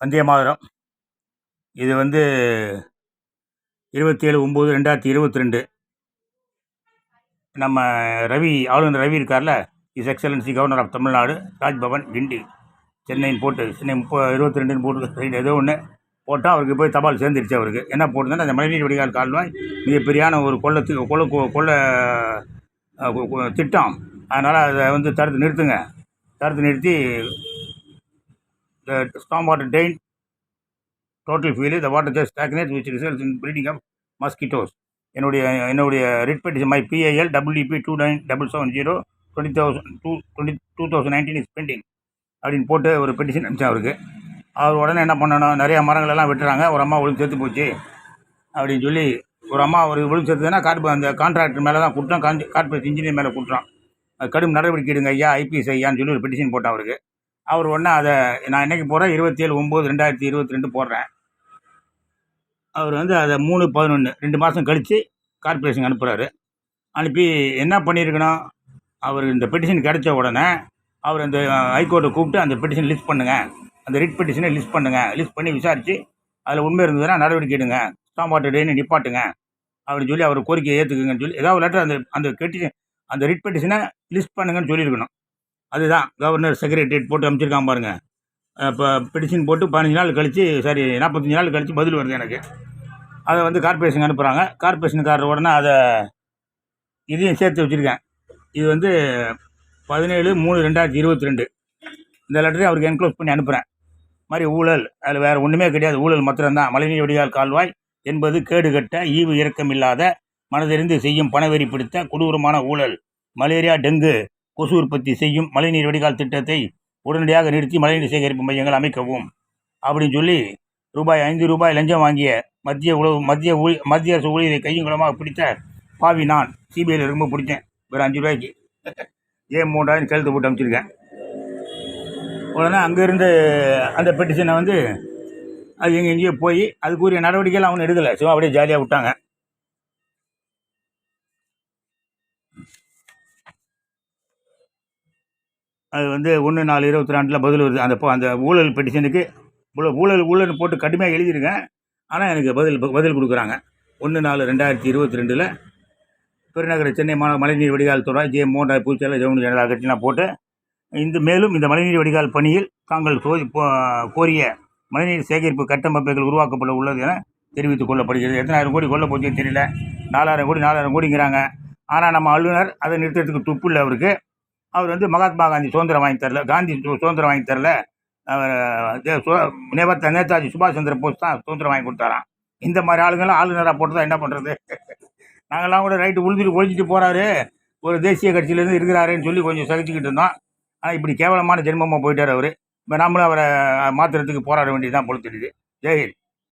வந்தே இது வந்து இருபத்தேழு ஒம்பது ரெண்டாயிரத்தி இருபத்தி ரெண்டு நம்ம ரவி ஆளுநர் ரவி இருக்கார்ல? Is excellency governor of Tamil Nadu Raj Bhavan Guindy சென்னைன்னு போட்டு சென்னை முப்பது இருபத்தி ரெண்டுன்னு போட்டு ஏதோ ஒன்று போட்டால் அவருக்கு போய் தபால் சேர்ந்துருச்சு அவருக்கு. என்ன போட்டுருந்தா அந்த மழைநீர் வடிகால் கால்வாய் மிகப்பெரியான ஒரு கொள்ளத்து கொள்ள கொள்ள திட்டம். அதனால் அதை வந்து தடுத்து நிறுத்துங்க. தடுத்து நிறுத்தி the storm water drain total failure the water just stagnates which results in breeding of mosquitoes. என்னுடைய என்னுடைய writ petition my PIL WP two nine double seven zero twenty thousand two twenty two thousand nineteen is pending அப்படின்னு போட்டு ஒரு petition அனுப்பிச்சேன் அவருக்கு. அவர் உடனே என்ன பண்ணணும்? நிறையா மரங்கள் எல்லாம் வெட்டுறாங்க. ஒரு அம்மா ஒழுங்கு சேர்த்து போச்சு. அப்படின்னு சொல்லி ஒரு அம்மா ஒரு ஒழுங்கு செத்துதுன்னா கார்பு அந்த கான்ட்ராக்டர் மேலே தான் கொடுத்தோம் காஞ்சி கார்பரேட் இன்ஜினியர் மேலே குற்றம் கடும் நடவடிக்கை எடுங்க ஐயா ஐபிஎஸ் ஐயான்னு சொல்லி ஒரு பெட்டிஷன் போட்டேன் அவருக்கு. அவர் உடனே அதை நான் என்றைக்கு போகிறேன் இருபத்தேழு ஒம்பது ரெண்டாயிரத்தி இருபத்தி ரெண்டு போடுறேன். அவர் வந்து அதை மூணு பதினொன்று ரெண்டு மாதம் கழித்து கார்ப்பரேஷன் அனுப்புகிறாரு அனுப்பி என்ன பண்ணியிருக்கணும் அவர் இந்த பெட்டிஷன் கிடைச்ச உடனே அவர் அந்த ஹைகோர்ட்டை கூப்பிட்டு அந்த பெட்டிஷன் லிஸ்ட் பண்ணுங்கள் அந்த ரிட் பெட்டிஷனை லிஸ்ட் பண்ணுங்கள் லிஸ்ட் பண்ணி விசாரித்து அதில் உண்மை இருந்ததுன்னா நடவடிக்கை எடுங்க. ஸ்டாம் வாட்டர் டேன்னு நிப்பாட்டுங்க. அப்படின்னு சொல்லி அவர் கோரிக்கையை ஏற்றுக்குங்கன்னு சொல்லி ஏதாவது லெட்டர் அந்த அந்த கெட்டிஷன் அந்த ரிட் பெட்டிஷனை லிஸ்ட் பண்ணுங்கன்னு சொல்லியிருக்கணும். அதுதான் கவர்னர் செக்ரட்டரியேட் போட்டு அமைச்சிருக்கான் பாருங்கள் இப்போ பெட்டிஷன் போட்டு பதினஞ்சு நாள் கழித்து சரி நாற்பத்தஞ்சு நாள் கழித்து பதில் வருது எனக்கு. அதை வந்து கார்பரேஷன் அனுப்புகிறாங்க கார்பரேஷனுக்காரர் உடனே அதை இதையும் சேர்த்து வச்சுருக்கேன். இது வந்து பதினேழு மூணு ரெண்டாயிரத்தி இருபத்தி ரெண்டு. இந்த லெட்டரையும் அவருக்கு என்க்ளோஸ் பண்ணி அனுப்புகிறேன் மாதிரி ஊழல் அதில் வேறு ஒன்றுமே கிடையாது. ஊழல் மாத்திரம்தான். மழைநீர் வடிகால் கால்வாய் என்பது கேடுகட்ட ஈவு இரக்கமில்லாத மனதிருந்து செய்யும் பணவெறி பிடித்த கொடூரமான ஊழல். மலேரியா டெங்கு கொசு உற்பத்தி செய்யும் மழைநீர் வடிகால் திட்டத்தை உடனடியாக நிறுத்தி மழைநீர் சேகரிப்பு மையங்கள் அமைக்கவும் அப்படின்னு சொல்லி ரூபாய் ஐந்து ரூபாய் லஞ்சம் வாங்கிய மத்திய உளவு மத்திய ஊழி மத்திய அரசு ஊழியரை கையும் குளமாக பிடித்த பாவி நான் சிபிஐயில் ரொம்ப பிடிச்சேன். ஒரு அஞ்சு ரூபாய்க்கு. ஏன் மூன்றாயிரம் கழுத்து போட்டு அமைச்சிருக்கேன்? உடனே அங்கேருந்து அந்த பெட்டிஷனை வந்து அது எங்கே எங்கேயோ போய் அதுக்குரிய நடவடிக்கைகள் அவனு எடுக்கலை. சும்மா அப்படியே ஜாலியாக விட்டாங்க. அது வந்து ஒன்று நாலு இருபத்தி ரெண்டில் பதில் வருது. அந்த அந்த ஊழல் பெட்டிஷனுக்கு ஊழல் ஊழல் ஊழல் போட்டு கடுமையாக எழுதியிருக்கேன் ஆனால் எனக்கு பதில் பதில் கொடுக்குறாங்க. ஒன்று நாலு ரெண்டாயிரத்தி இருபத்தி ரெண்டில் பெருநகர சென்னை மாநகர மழைநீர் வடிகால் துறை ஜே மோண்டா பூச்செல்ல ஜெவனி ஜெனரல் கட்சிலாம் போட்டு இந்த மேலும் இந்த மழைநீர் வடிகால் பணியில் தாங்கள் கோரிய மழைநீர் சேகரிப்பு கட்டமைப்புகள் உருவாக்கப்பட உள்ளது என தெரிவித்துக் கொள்ளப்படுகிறது. எத்தனாயிரம் கோடி கொள்ள போச்சுன்னு தெரியல. நாலாயிரம் கோடி நாலாயிரம் கோடிங்கிறாங்க. ஆனால் நம்ம ஆளுநர் அதை நிறுத்தத்துக்கு துப்பு இல்லை அவருக்கு. அவர் வந்து மகாத்மா காந்தி சுதந்திரம் வாங்கி தரல. காந்தி சு- சுதந்திரம் வாங்கி தரல. அவர் தே- சு- நேபத்த நேதாஜி சுபாஷ் சந்திர போஸ் தான் சுதந்திரம் வாங்கி கொடுத்தாராம். இந்த மாதிரி ஆளுங்கெல்லாம் ஆளுநராக போட்டு தான் என்ன பண்ணுறது நாங்கள்லாம் கூட ரைட்டு உழுதுட்டு ஒழிச்சிட்டு போகிறாரு ஒரு தேசிய கட்சியிலேருந்து இருக்கிறாருன்னு சொல்லி கொஞ்சம் சகிச்சுக்கிட்டு இருந்தோம். ஆனால் இப்படி கேவலமான ஜென்மமாக போயிட்டார் அவர். இப்போ நம்மளும் அவரை மாற்றுறதுக்கு போராட வேண்டியது தான் பொழுது ஜெயஹிந்த்